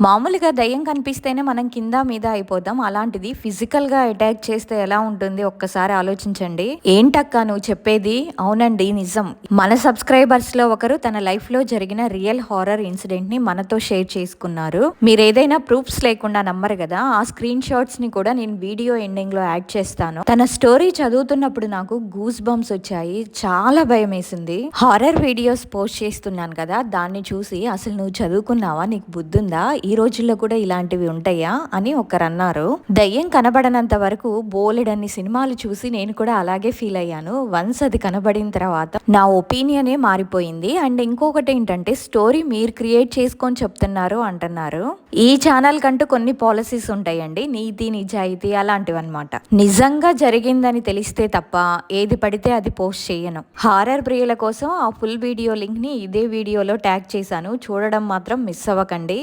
మామూలుగా దయ్యం కనిపిస్తేనే మనం కింద మీద అయిపోతాం. అలాంటిది ఫిజికల్గా అటాక్ చేస్తే ఎలా ఉంటుంది? ఒక్కసారి ఆలోచించండి. ఏంటక్క నువ్వు చెప్పేది? అవునండి నిజం. మన సబ్స్క్రైబర్స్లో ఒకరు తన లైఫ్లో జరిగిన రియల్ హారర్ ఇన్సిడెంట్ని మనతో షేర్ చేసుకున్నారు. మీరు ఏదైనా ప్రూఫ్స్ లేకుండా నమ్మరు కదా? ఆ స్క్రీన్ షాట్స్ని కూడా నేను వీడియో ఎండింగ్లో యాడ్ చేస్తాను. తన స్టోరీ చదువుతున్నప్పుడు నాకు గూస్ బంప్స్ వచ్చాయి. చాలా భయం వేసింది. హారర్ వీడియోస్ పోస్ట్ చేస్తున్నాను కదా? దాన్ని చూసి అసలు నువ్వు చదువుకున్నావా? నీకు బుద్ధుందా? ఈ రోజుల్లో కూడా ఇలాంటివి ఉంటాయా అని ఒకరు అన్నారు. దయ్యం కనబడనంత వరకు బోలెడన్ని సినిమాలు చూసి నేను కూడా అలాగే ఫీల్ అయ్యాను. వన్స్ అది కనబడిన తర్వాత నా ఒపీనియనే మారిపోయింది. అండ్ ఇంకొకటి ఏంటంటే స్టోరీ మీరు క్రియేట్ చేసుకొని చెప్తున్నారు అంటున్నారు. ఈ ఛానల్ కంటూ కొన్ని పాలసీస్ ఉంటాయండి. నీతి నిజాయితీ అలాంటివి అనమాట నిజంగా జరిగిందని తెలిస్తే తప్ప ఏది పడితే అది పోస్ట్ చేయను. హారర్ ప్రియుల కోసం ఆ ఫుల్ వీడియో లింక్ని ఇదే వీడియోలో ట్యాగ్ చేశాను. చూడడం మాత్రం మిస్ అవ్వకండి.